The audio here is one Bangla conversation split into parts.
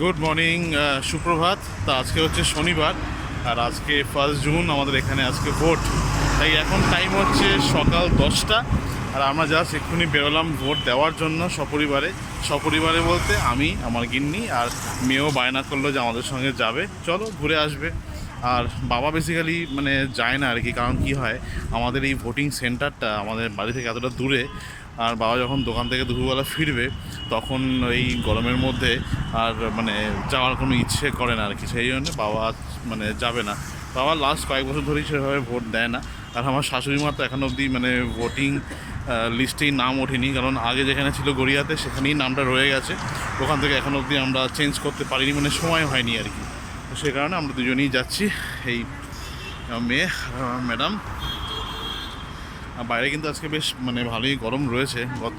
গুড মর্নিং সুপ্রভাত। তা আজকে হচ্ছে শনিবার, আর আজকে ফার্স্ট জুন আমাদের এখানে আজকে ভোট তাই এখন টাইম হচ্ছে সকাল দশটা, আর আমরা জাস্ট এক্ষুনি বেরোলাম ভোট দেওয়ার জন্য সপরিবারে। সপরিবারে বলতে আমি, আমার গিন্নি আর মেয়েও বায়না করল যে আমাদের সঙ্গে যাবে। চলো ঘুরে আসবে। আর বাবা বেসিক্যালি মানে যায় না আর কি, কারণ কি হয়, আমাদের এই ভোটিং সেন্টারটা আমাদের বাড়ি থেকে এতটা দূরে, আর বাবা যখন দোকান থেকে দুপুরবেলা ফিরবে, তখন এই গরমের মধ্যে আর মানে যাওয়ার কোনো ইচ্ছে করে না আর কি। সেই জন্য বাবা মানে যাবে না। বাবা লাস্ট কয়েক বছর ধরেই সেভাবে ভোট দেয় না। আর আমার শাশুড়ি মা তো এখন অবধি মানে ভোটিং লিস্টেই নাম ওঠেনি। কারণ আগে যেখানে ছিল গড়িয়াতে, সেখানেই নামটা রয়ে গেছে। ওখান থেকে এখন অবধি আমরা চেঞ্জ করতে পারিনি মানে সময় হয়নি আর কি। তো সে কারণে আমরা দুজনেই যাচ্ছি। এই মেয়ে ম্যাডাম বাইরে কিন্তু আজকে বেশ মানে ভালোই গরম রয়েছে। গত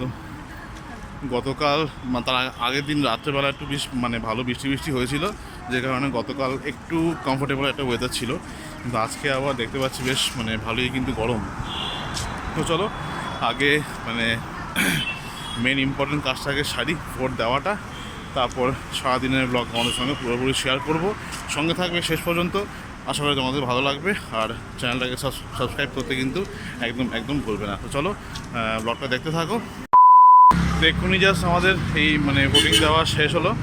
গতকাল মা- তার আগের দিন রাত্রেবেলা একটু বেশ মানে ভালো বৃষ্টি বৃষ্টি হয়েছিল, যে কারণে গতকাল একটু কমফোর্টেবল একটা ওয়েদার ছিল। কিন্তু আজকে আবার দেখতে পাচ্ছি বেশ মানে ভালোই কিন্তু গরম। তো চলো, আগে মানে মেন ইম্পর্টেন্ট কাজটাকে সারি ভোট দেওয়াটা। তারপর সারাদিনের ব্লগ আমাদের সঙ্গে পুরোপুরি শেয়ার করব। সঙ্গে থাকবে শেষ পর্যন্ত। আশা করি তোমাদের ভালো লাগবে। আর চ্যানেলটাকে সাবস্ক্রাইব করতে কিন্তু একদম একদম ভুলবে না। তো চলো ব্লগটা দেখতে থাকো। তো জাস্ট আমাদের এই মানে ভোটিং দেওয়া শেষ হলো।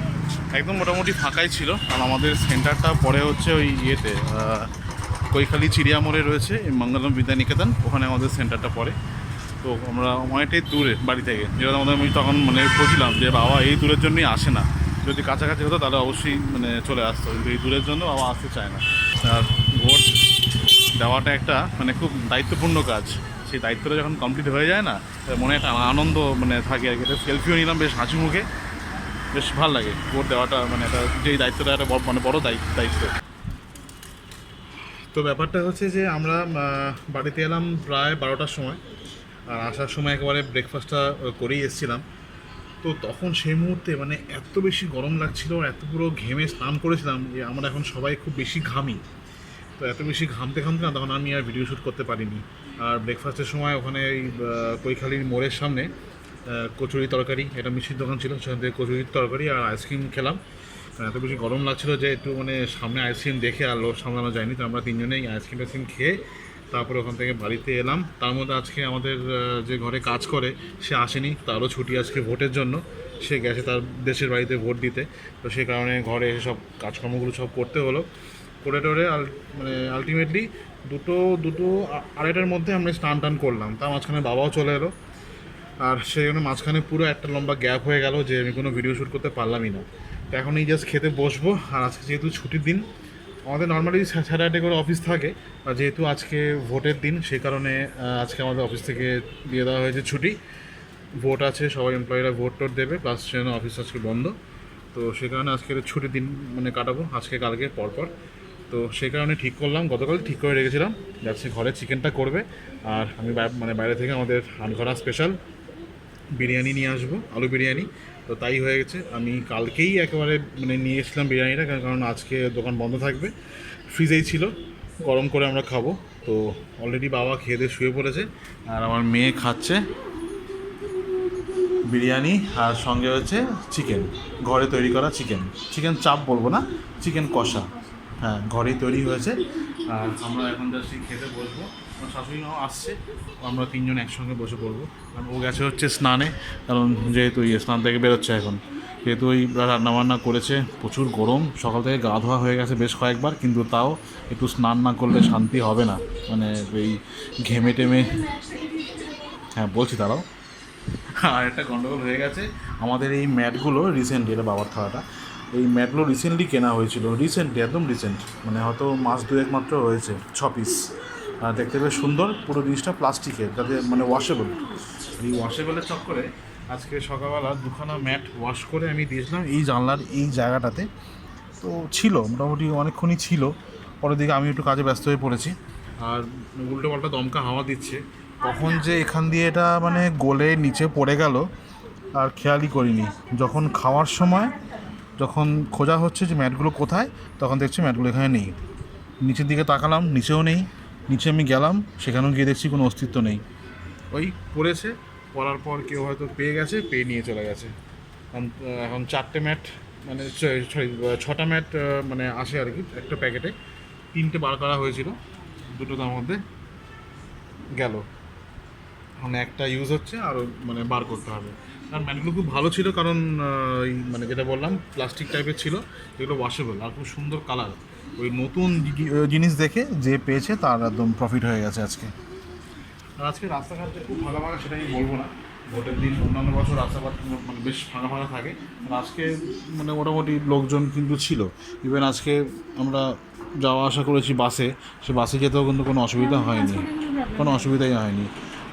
একদম মোটামুটি ফাঁকাই ছিল আর আমাদের সেন্টারটা পরে হচ্ছে ওই ইয়েতে কৈখালি চিড়িয়া মোড়ে রয়েছে মঙ্গলম বিদ্যানিকেতন। ওখানে আমাদের সেন্টারটা পড়ে। তো আমরা অনেকটাই দূরে বাড়ি থেকে। যেটা আমাদের, আমি তখন মানে বলছিলাম যে, বাবা, এই দূরের জন্যই আসে না। যদি কাছাকাছি হতো, তাহলে অবশ্যই মানে চলে আসতো। কিন্তু এই দূরের জন্য বাবা আসতে চায় না। আর ভোট দেওয়াটা একটা মানে খুব দায়িত্বপূর্ণ কাজ। সেই দায়িত্বটা যখন কমপ্লিট হয়ে যায় না মনে একটা আনন্দ মানে থাকে আর কি। একটা সেলফিও নিলাম বেশ হাসি মুখে। বেশ ভালো লাগে। ভোট দেওয়াটা মানে একটা যেই দায়িত্বটা, একটা মানে বড় দায়িত্ব তো ব্যাপারটা হচ্ছে যে আমরা বাড়িতে এলাম প্রায় বারোটার সময়। আর আসার সময় একেবারে ব্রেকফাস্টটা করেই এসেছিলাম। তো তখন সেই মুহূর্তে মানে এত বেশি গরম লাগছিল, এত পুরো ঘেমে স্নান করেছিলাম যে আমরা এখন সবাই খুব বেশি ঘামি। তো এত বেশি ঘামতে ঘামতে না, তখন আমি আর ভিডিও শ্যুট করতে পারিনি। আর ব্রেকফাস্টের সময় ওখানে এই কৈখালির মোড়ের সামনে কচুরি তরকারি, এটা মিষ্টির দোকান ছিল, সেখান থেকে কচুরির তরকারি আর আইসক্রিম খেলাম। এত বেশি গরম লাগছিল যে একটু মানে সামনে আইসক্রিম দেখে আর লোভ সামলানো যায়নি, তো আমরা তিনজনেই আইসক্রিম টাইসক্রিম খেয়ে তারপরে ওখান থেকে বাড়িতে এলাম। তার মধ্যে আজকে আমাদের যে ঘরে কাজ করে, সে আসেনি, তারও ছুটি আজকে ভোটের জন্য। সে গেছে তার দেশের বাড়িতে ভোট দিতে। তো সে কারণে ঘরে সব কাজকর্মগুলো সব করতে হলো। করে টোরে মানে আলটিমেটলি দুটো দুটো আড়াইটার মধ্যে আমরা স্নান টান করলাম। তার মাঝখানে বাবাও চলে এলো। আর সেই জন্য মাঝখানে পুরো একটা লম্বা গ্যাপ হয়ে গেল যে আমি কোনো ভিডিও শ্যুট করতে পারলামই না। তো এখন এই জাস্ট খেতে বসবো। আর আজকে যেহেতু ছুটির দিন, আমাদের নর্মালি স্যাটারডে করে অফিস থাকে। আর যেহেতু আজকে ভোটের দিন, সেই কারণে আজকে আমাদের অফিস থেকে দিয়ে দেওয়া হয়েছে ছুটি। ভোট আছে, সবাই এমপ্লয়িরা ভোট টোট দেবে প্লাস সেজন্য অফিস আজকে বন্ধ। তো সেই কারণে আজকের ছুটির দিন মানে কাটাবো। আজকে, কালকে, পরপর। তো সেই কারণে ঠিক করলাম। গতকাল ঠিক করে রেখেছিলাম। যাচ্ছে ঘরে চিকেনটা করবে। আর আমি মানে বাইরে থেকে আমাদের আনঘরা স্পেশাল বিরিয়ানি নিয়ে আসব, আলু বিরিয়ানি। তো তাই হয়ে গেছে। আমি কালকেই একেবারে মানে নিয়ে এসেছিলাম বিরিয়ানিটা, কারণ আজকে দোকান বন্ধ থাকবে। ফ্রিজেই ছিল। গরম করে আমরা খাব। তো অলরেডি বাবা খেয়ে দিয়ে শুয়ে পড়েছে। আর আমার মেয়ে খাচ্ছে বিরিয়ানি আর সঙ্গে হচ্ছে চিকেন ঘরে তৈরি করা চিকেন চিকেন চাপ বলব না চিকেন কষা। হ্যাঁ ঘরেই তৈরি হয়েছে। আর আমরা এখন জাস্ট খেতে বসবো। আমার শাশুড়ি মাও আসছে, আমরা তিনজন একসঙ্গে বসে পড়ব। কারণ ও গেছে হচ্ছে স্নানে, কারণ যেহেতু ইয়ে স্নান থেকে বেরোচ্ছে এখন। যেহেতু ওই রান্নাবান্না করেছে, প্রচুর গরম, সকাল থেকে গা ধোয়া হয়ে গেছে বেশ কয়েকবার, কিন্তু তাও একটু স্নান না করলে শান্তি হবে না। মানে ওই ঘেমে টেমে। হ্যাঁ বলছি তারাও আর একটা গন্ডগোল হয়ে গেছে। আমাদের এই ম্যাটগুলো রিসেন্টলি এটা বাবার থাকাটা এই ম্যাটগুলো রিসেন্টলি কেনা হয়েছিল রিসেন্টলি একদম রিসেন্ট মানে হয়তো মাস দুয়েক মাত্র হয়েছে, ছ পিস দেখতে বেশ সুন্দর, পুরো জিনিসটা প্লাস্টিকের যাতে মানে ওয়াশেবল এই ওয়াশেবলের চক্করে আজকে সকালবেলা দুখানা ম্যাট ওয়াশ করে আমি দিয়েছিলাম এই জানলার এই জায়গাটাতে। তো ছিল, মোটামুটি অনেকক্ষণই ছিল, পরের দিকে আমি একটু কাজে ব্যস্ত হয়ে পড়েছি। আর উল্টো পাল্টা দমকা হাওয়া দিচ্ছে কখন যে এখান দিয়ে এটা মানে গোলে নিচে পড়ে গেল, আর খেয়ালই করিনি। যখন খাওয়ার সময় যখন খোঁজা হচ্ছে যে ম্যাটগুলো কোথায়, তখন দেখছি ম্যাটগুলো এখানে নেই। নিচের দিকে তাকালাম, নিচেও নেই। নিচে আমি গেলাম, সেখানেও গিয়ে দেখছি কোনো অস্তিত্ব নেই। ওই পড়েছে, পড়ার পর কেউ হয়তো পেয়ে গেছে, পেয়ে নিয়ে চলে গেছে। এখন চারটে ম্যাট মানে সরি, ছটা ম্যাট মানে আসে আর কি, একটা প্যাকেটে। তিনটে বার করা হয়েছিল দুটো তার মধ্যে গেল। মানে একটা ইউজ হচ্ছে আর মানে বার করতে হবে। আর ম্যাটগুলো খুব ভালো ছিল কারণ মানে যেটা বললাম প্লাস্টিক টাইপের ছিল, এগুলো ওয়াশেবল আর খুব সুন্দর কালার ওই নতুন জিনিস দেখে যে পেয়েছে তার একদম প্রফিট হয়ে গেছে আজকে। আর আজকে রাস্তাঘাট যে খুব ফাঁকা ফাঁকা সেটা আমি বলব না। ভোটের দিন অন্যান্য বছর রাস্তাঘাট মানে বেশ ফাঁকা ফাঁকা থাকে। আজকে মানে মোটামুটি লোকজন কিন্তু ছিল। ইভেন আজকে আমরা যাওয়া আসা করেছি বাসে সে বাসে যেতেও কিন্তু কোনো অসুবিধা হয়নি। কোনো অসুবিধাই হয়নি।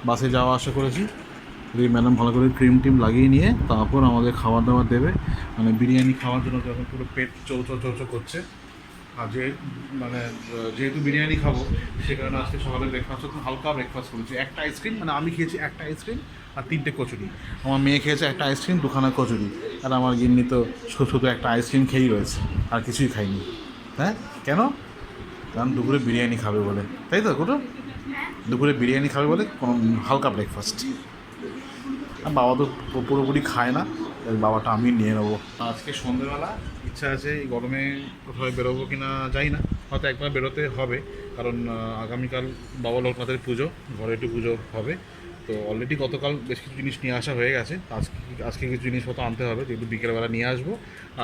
বাসে যাওয়া আসা করেছি। এই ম্যাডাম ভালো করে ক্রিম টিম লাগিয়ে নিয়ে তারপর আমাদের খাবার দাবার দেবে। মানে বিরিয়ানি খাওয়ার জন্য যখন পুরো পেট চৌচো চৌচো করছে। আর যে মানে যেহেতু বিরিয়ানি খাব, সে কারণে আজকে সকালে ব্রেকফাস্ট হতো হালকা ব্রেকফাস্ট করেছি। একটা আইসক্রিম মানে আমি খেয়েছি একটা আইসক্রিম আর তিনটে কচুরি। আমার মেয়ে খেয়েছে একটা আইসক্রিম দুখানা কচুরি। আর আমার গিন্নি তো শুধু শুধু একটা আইসক্রিম খেয়েই রয়েছে। আর কিছুই খাইনি হ্যাঁ? কেন? কারণ দুপুরে বিরিয়ানি খাবে বলে। তাই তো কুটো দুপুরে বিরিয়ানি খাবে বলে কোনো হালকা ব্রেকফাস্ট আর বাবা তো পুরোপুরি খায় না বাবাটা আমি নিয়ে নেব। আজকে সন্ধ্যেবেলা ইচ্ছা আছে এই গরমে কোথাও বেরোবো কি না যাই না, হয়তো একবার বেরোতে হবে। কারণ আগামীকাল বাবা লোকনাথের পুজো, ঘরে একটু পুজো হবে। তো অলরেডি গতকাল বেশ কিছু জিনিস নিয়ে আসা হয়ে গেছে। আজকে আজকে কিছু জিনিসপত্র আনতে হবে, যেহেতু বিকেলবেলা নিয়ে আসব।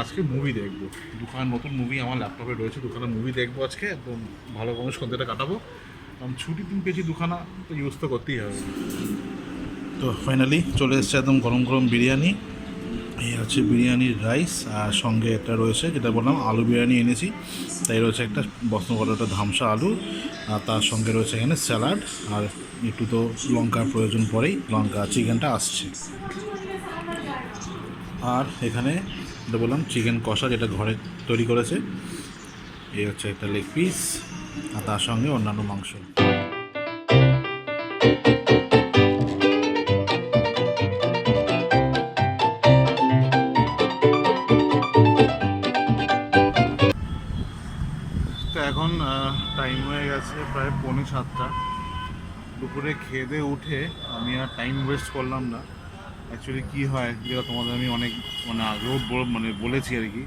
আজকে মুভি দেখব। দুখানা নতুন মুভি আমার ল্যাপটপে রয়েছে দুখানা মুভি দেখব আজকে। একদম ভালো কোনো সন্ধ্যেটা কাটাবো। ছুটির দিন পেয়েছি দুখানা তো ইউজ তো করতেই হবে তো ফাইনালি চলে এসছে একদম গরম গরম বিরিয়ানি। এই হচ্ছে বিরিয়ানির রাইস আর সঙ্গে একটা রয়েছে যেটা বললাম আলু বিরিয়ানি এনেছি। তাই রয়েছে একটা বস্ত্রকটা ধামসা আলু আর তার সঙ্গে রয়েছে এখানে স্যালাড আর একটু তো লঙ্কার প্রয়োজন পরেই লঙ্কা চিকেনটা আসছে। আর এখানে যেটা বললাম চিকেন কষা যেটা ঘরে তৈরি করেছে, এই হচ্ছে একটা লেগ পিস আর তার সঙ্গে অন্যান্য মাংস। তো এখন টাইম হয়ে গেছে প্রায় পৌনে সাতটা। দুপুরে খেয়ে উঠে আমি আর টাইম ওয়েস্ট করলাম না। অ্যাকচুয়ালি কী হয়, যেটা তোমাদের আমি অনেক মানে আগেও মানে বলেছি আর কি,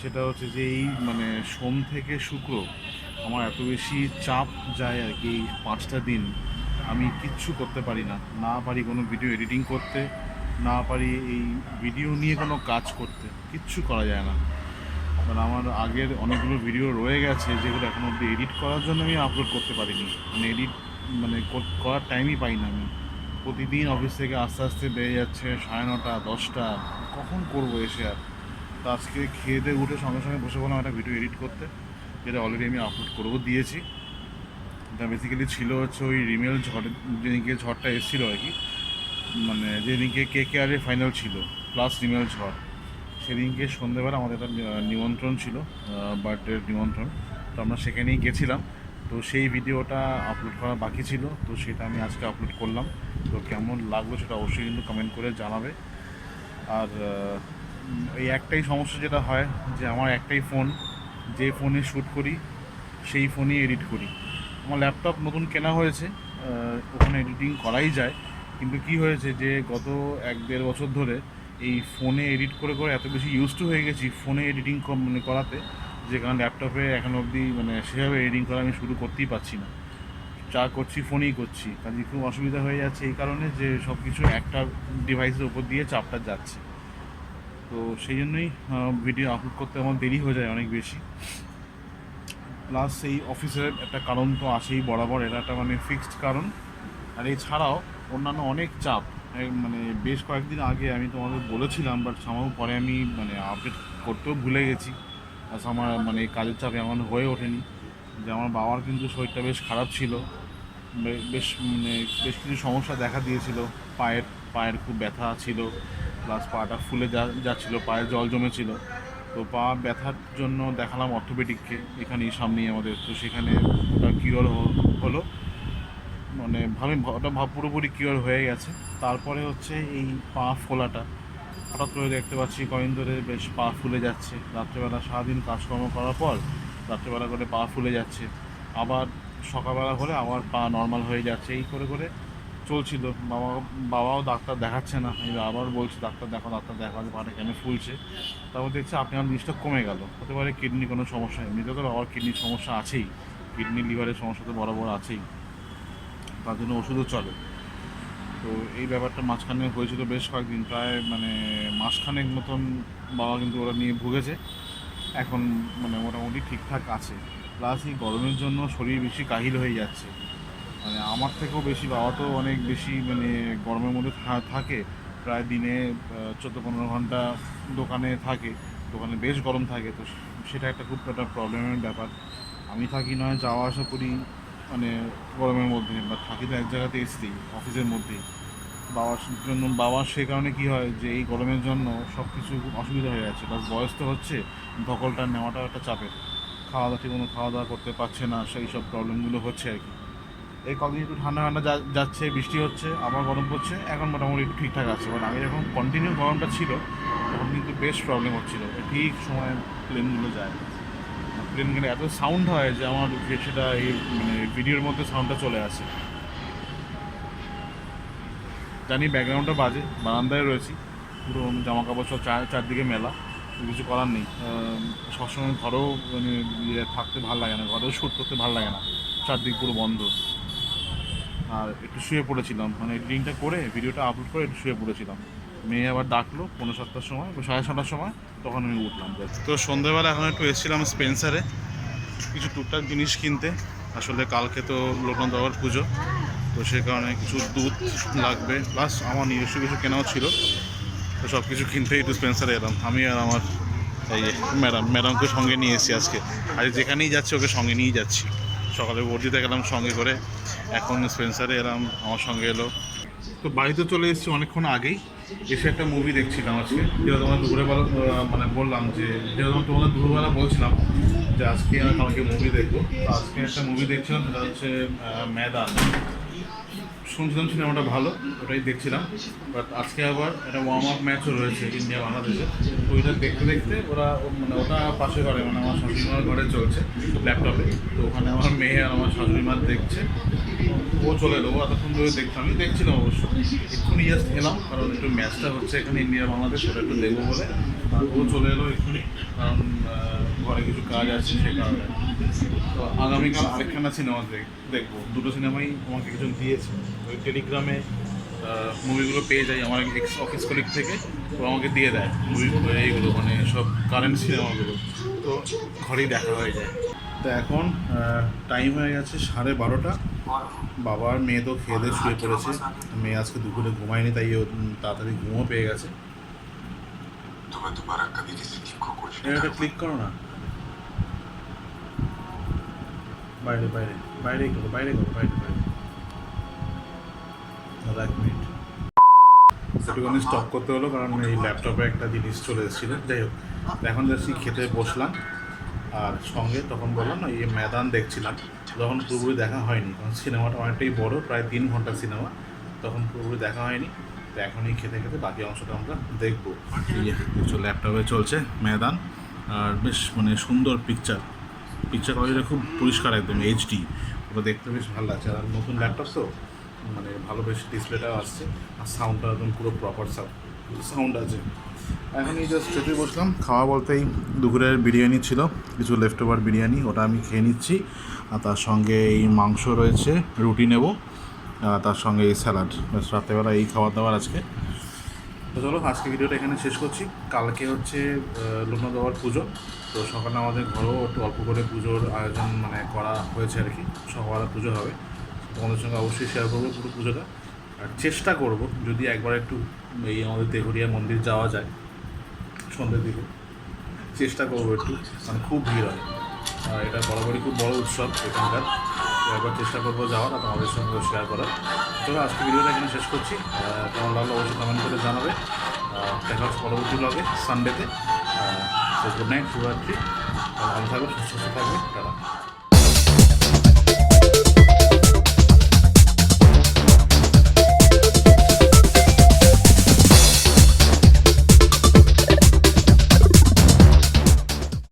সেটা হচ্ছে যে এই মানে সোম থেকে শুক্র আমার এত বেশি চাপ যায় আর কি এই পাঁচটা দিন, আমি কিচ্ছু করতে পারি না। না পারি কোনো ভিডিও এডিটিং করতে, না পারি এই ভিডিও নিয়ে কোনো কাজ করতে, কিচ্ছু করা যায় না। কারণ আমার আগের অনেকগুলো ভিডিও রয়ে গেছে যেগুলো এখন অব্দি এডিট করার জন্য আমি আপলোড করতে পারিনি। মানে এডিট মানে কর- করার টাইমই পাই না আমি। প্রতিদিন অফিস থেকে আস্তে আস্তে বেড়ে যাচ্ছে, সাড়ে নটা, দশটা, কখন করব এসে আর? তো আজকে খেয়ে দিয়ে উঠে সঙ্গে সঙ্গে বসে বললাম একটা ভিডিও এডিট করতে। যেটা অলরেডি আমি আপলোড করেও দিয়েছি। এটা বেসিক্যালি ছিল হচ্ছে ওই রিমেল ঝড়, যেদিনকে ঝড়টা এসেছিল আর কি মানে যেদিনকে কে কে আরে ফাইনাল ছিল প্লাস রিমেল ঝড়, সেদিনকে সন্ধ্যেবেলা আমাদের একটা নিমন্ত্রণ ছিল বার্থডের নিমন্ত্রণ। তো আমরা সেখানেই গেছিলাম। তো সেই ভিডিওটা আপলোড করা বাকি ছিল, তো সেটা আমি আজকে আপলোড করলাম। তো কেমন লাগল সেটা অবশ্যই কিন্তু কমেন্ট করে জানাবে। আর এই একটাই সমস্যা যেটা হয়, যে আমার একটাই ফোন যে ফোনে শ্যুট করি, সেই ফোনেই এডিট করি। আমার ল্যাপটপ নতুন কেনা হয়েছে ওখানে এডিটিং করাই যায়। কিন্তু কি হয়েছে যে, গত এক দেড় বছর ধরে এই ফোনে এডিট করে করে এত বেশি ইউজ টু হয়ে গেছি ফোনে এডিটিং মানে করাতে, যে কারণ ল্যাপটপে এখন অবধি মানে সেভাবে এডিটিং করা আমি শুরু করতেই পারছি না। যা করছি ফোনেই করছি। কাজে খুব অসুবিধা হয়ে যাচ্ছে এই কারণে যে সব কিছু একটা ডিভাইসের উপর দিয়ে চাপটা যাচ্ছে। তো সেই জন্যই ভিডিও আপলোড করতে আমার দেরি হয়ে যায় অনেক বেশি। প্লাস এই অফিসের একটা কারণ তো আসেই বরাবর, এটা একটা মানে ফিক্সড কারণ। আর এছাড়াও অন্যান্য অনেক চাপ। মানে বেশ কয়েকদিন আগে আমি তোমাদের বলেছিলাম বাট সামাও পরে আমি মানে আপডেট করতেও ভুলে গেছি। আর আমার মানে কাজের চাপ এমন হয়ে ওঠেনি। যে আমার বাবার কিন্তু শরীরটা বেশ খারাপ ছিল। বেশ মানে বেশ কিছু সমস্যা দেখা দিয়েছিল। পায়ের পায়ের খুব ব্যথা ছিল। প্লাস পাটা ফুলে যা, যাচ্ছিল, পায়ে জল জমেছিল। তো পা ব্যথার জন্য দেখালাম অর্থোপেডিককে এখানেই সামনেই আমাদের। তো সেখানে ওটা কিওর হলো। মানে ভালো, ওটা পুরোপুরি কিওর হয়ে গেছে। তারপরে হচ্ছে এই পা ফোলাটা। হঠাৎ করে দেখতে পাচ্ছি কয়েন ধরে বেশ পা ফুলে যাচ্ছে। রাত্রেবেলা সারাদিন কাজকর্ম করার পর রাত্রেবেলা করে পা ফুলে যাচ্ছে। আবার সকালবেলা হলে আবার পা নর্মাল হয়ে যাচ্ছে। এই করে করে চলছিল। বাবা বাবাও ডাক্তার দেখাচ্ছে না। আমি আবার বলছি, ডাক্তার দেখো ডাক্তার দেখো যে পাটা কেন? ফুলছে। তারপর দেখছি আপনি আমার জিনিসটা কমে গেল। হতে পারে কিডনি কোনো সমস্যা এমনিতে তো বাবার কিডনির সমস্যা আছেই। কিডনি লিভারের সমস্যা তো বড় আছেই। তার জন্য ওষুধও চলে। তো এই ব্যাপারটা মাঝখানে হয়েছিল বেশ কয়েকদিন। প্রায় মানে মাসখানেক মতন বাবা কিন্তু ওরা নিয়ে ভুগেছে। এখন মানে মোটামুটি ঠিকঠাক আছে। প্লাস এই গরমের জন্য শরীর বেশি কাহিল হয়ে যাচ্ছে। মানে আমার থেকেও বেশি বাবা তো অনেক বেশি মানে গরমের মধ্যে থাকে। প্রায় দিনে চোদ্দ পনেরো ঘণ্টা দোকানে থাকে। দোকানে বেশ গরম থাকে, তো সেটা একটা খুব একটা প্রবলেমের ব্যাপার। আমি থাকি নয় যাওয়া আসা করি মানে গরমের মধ্যে, বা থাকি তো এক জায়গাতে এসেই অফিসের মধ্যেই বাবার জন্য বাবার সে কারণে কী হয় যে এই গরমের জন্য সব কিছু অসুবিধা হয়ে যাচ্ছে। প্লাস বয়স তো হচ্ছে, ধকলটা নেওয়াটা একটা চাপের। খাওয়া দাওয়া ঠিক মতো খাওয়া দাওয়া করতে পারছে না, সেই সব প্রবলেমগুলো হচ্ছে আর কি। এই কদিন একটু ঠান্ডা ঠান্ডা যাচ্ছে, বৃষ্টি হচ্ছে, আবার গরম পড়ছে, এখন মোটামুটি একটু ঠিকঠাক আছে। বাট আগে যখন কন্টিনিউ গরমটা ছিল, তখন কিন্তু বেশ প্রবলেম হচ্ছিল। ঠিক সময় প্লেনগুলো যায়। প্লেন গেলে এত সাউন্ড হয় যে আমার সেটা এই মানে ভিডিওর মধ্যে সাউন্ডটা চলে আসে। জানি ব্যাকগ্রাউন্ডটা বাজে, বারান্দায় রয়েছি। পুরো জামা কাপড় সব চার চারদিকে মেলা কিছু করার নেই। সবসময় ঘরেও মানে ইয়ে থাকতে ভালো লাগে না, ঘরেও শ্যুট করতে ভালো লাগে না। চারদিক পুরো বন্ধ। আর একটু শুয়ে পড়েছিলাম। মানে এডিটিংটা করে ভিডিওটা আপলোড করে একটু শুয়ে পড়েছিলাম। মেয়ে আবার ডাকলো পনেরো সাতটার সময় সাড়ে ছটার সময়, তখন আমি উঠলাম তো সন্ধ্যেবেলা এখন একটু এসেছিলাম স্পেন্সারে কিছু টুকটাক জিনিস কিনতে। আসলে কালকে তো লোকনাথ বাবার পুজো, তো সে কারণে কিছু দুধ লাগবে প্লাস আমার নিজস্ব কিছু কেনাও ছিল। তো সব কিছু কিনতে একটু স্পেন্সারে এলাম। আমি আর আমার এই ম্যাডাম ম্যাডামকে সঙ্গে নিয়ে এসেছি আজকে। আজ যেখানেই যাচ্ছি, ওকে সঙ্গে নিয়েই যাচ্ছি। সকালে বর্দিতে গেলাম সঙ্গে করে। এখন স্পেন্সারে এলাম, আমার সঙ্গে এলো। তো বাড়িতে চলে এসেছি অনেকক্ষণ আগেই। এসে একটা মুভি দেখছিলাম আজকে। যেটা তোমার দুপুরবেলা মানে বললাম যে যেটা তোমাদের দুপুরবেলা বলছিলাম যে, আজকে আর কালকে মুভি দেখব। আজকে একটা মুভি দেখছিলাম, সেটা হচ্ছে ম্যাদান। শুনছিলাম সিনেমাটা ভালো, ওটাই দেখছিলাম। বাট আজকে আবার একটা ওয়ার্ম আপ ম্যাচও রয়েছে ইন্ডিয়া বাংলাদেশে। তো ওইটা দেখতে দেখতে ওরা মানে ওটা পাশে ঘরে মানে আমার শাশুড়িমার ঘরে চলছে ল্যাপটপে তো ওখানে আমার মেয়ে আর আমার শাশুড়িমার দেখছে। ও চলে এলো এতক্ষণ ধরে দেখতাম আমি দেখছিলাম অবশ্য। এক্ষুনি জাস্ট এলাম কারণ একটু ম্যাচটা হচ্ছে এখানে ইন্ডিয়া বাংলাদেশ, ওটা একটু দেখব বলে। আর ও চলে এলো এক্ষুনি, কারণ ঘরে কিছু কাজ আছে সে কারণে। তো আগামীকাল আরেকখানা সিনেমা দেখব। দুটো সিনেমাই আমাকে কিছু দিয়েছে। ওই টেলিগ্রামে মুভিগুলো পেয়ে যাই আমার এক্স অফিস কলিগ থেকে। ও আমাকে দিয়ে দেয় মুভিগুলো এইগুলো মানে সব কারেন্ট সিনেমাগুলো তো ঘরেই দেখা হয়ে যায়। তো এখন টাইম হয়ে গেছে সাড়ে বারোটা। বাবা আর মেয়ে তো খেয়ে দিয়ে শুয়ে পড়েছে। মেয়ে আজকে দুপুরে ঘুমায়নি তাই তাড়াতাড়ি ঘুমও পেয়ে গেছে। এটা ক্লিক করো না। বাইরে বাইরে বাইরে করো বাইরে করো বাইরে বাইরে। এক মিনিট। একটুখানি স্টপ করতে হলো কারণ এই ল্যাপটপে একটা জিনিস চলে এসেছিল। যাই হোক এখন যাচ্ছি খেতে বসলাম। আর সঙ্গে তখন বললাম না এই ম্যাদান দেখছিলাম। তখন পুরোপুরি দেখা হয়নি কারণ সিনেমাটা অনেকটাই বড় প্রায় তিন ঘণ্টার সিনেমা। তখন পুরোপুরি দেখা হয়নি তো এখনই খেতে খেতে বাকি অংশটা আমরা দেখব। ল্যাপটপে চলছে ময়দান আর বেশ মানে সুন্দর পিকচার পিকচার কোয়ালিটিটা খুব পরিষ্কার একদম এইচডি ওটা দেখতে বেশ ভালো লাগছে। আর নতুন ল্যাপটপ তো মানে ভালো বেশ ডিসপ্লেটাও আসছে আর সাউন্ডটা একদম পুরো প্রপার সাউন্ড আছে। এখন এই জাস্ট খেতে বসলাম। খাওয়া বলতেই দুপুরের বিরিয়ানি ছিল কিছু লেফট ওভার বিরিয়ানি ওটা আমি খেয়ে নিচ্ছি। আর তার সঙ্গে এই মাংস রয়েছে রুটি নেব আর তার সঙ্গে এই স্যালাড। রাত্রেবেলা এই খাবার দাবার আজকে। তো চলো আজকে ভিডিওটা এখানে শেষ করছি। কালকে হচ্ছে আহ, দেওয়ার পুজো। তো সকালে আমাদের ঘরেও একটু অল্প করে পুজোর আয়োজন মানে করা হয়েছে আর কি। সকালে পুজো হবে। তোমাদের সঙ্গে অবশ্যই শেয়ার করব পুরো পুজোটা। আর চেষ্টা করব যদি একবার একটু এই আমাদের দেহরিয়া মন্দির যাওয়া যায়। সন্ধ্যের দিকে। চেষ্টা করব একটু। মানে খুব ভিড় হয়। আর এটা বরাবরই খুব বড় উৎসব এখানকার। একবার চেষ্টা করব যাওয়ার, আর তোমাদের সঙ্গে শেয়ার করার। চলো, আজকে ভিডিওটা এখানে শেষ করছি। তোমার লাগল অবশ্যই কমেন্ট করে জানাবে। দেখা হচ্ছে পরবর্তী ব্লগে সানডেতে গুড নাইট শুভরাত্রি। ভালো থাকবে সুস্থ থাকবে তারা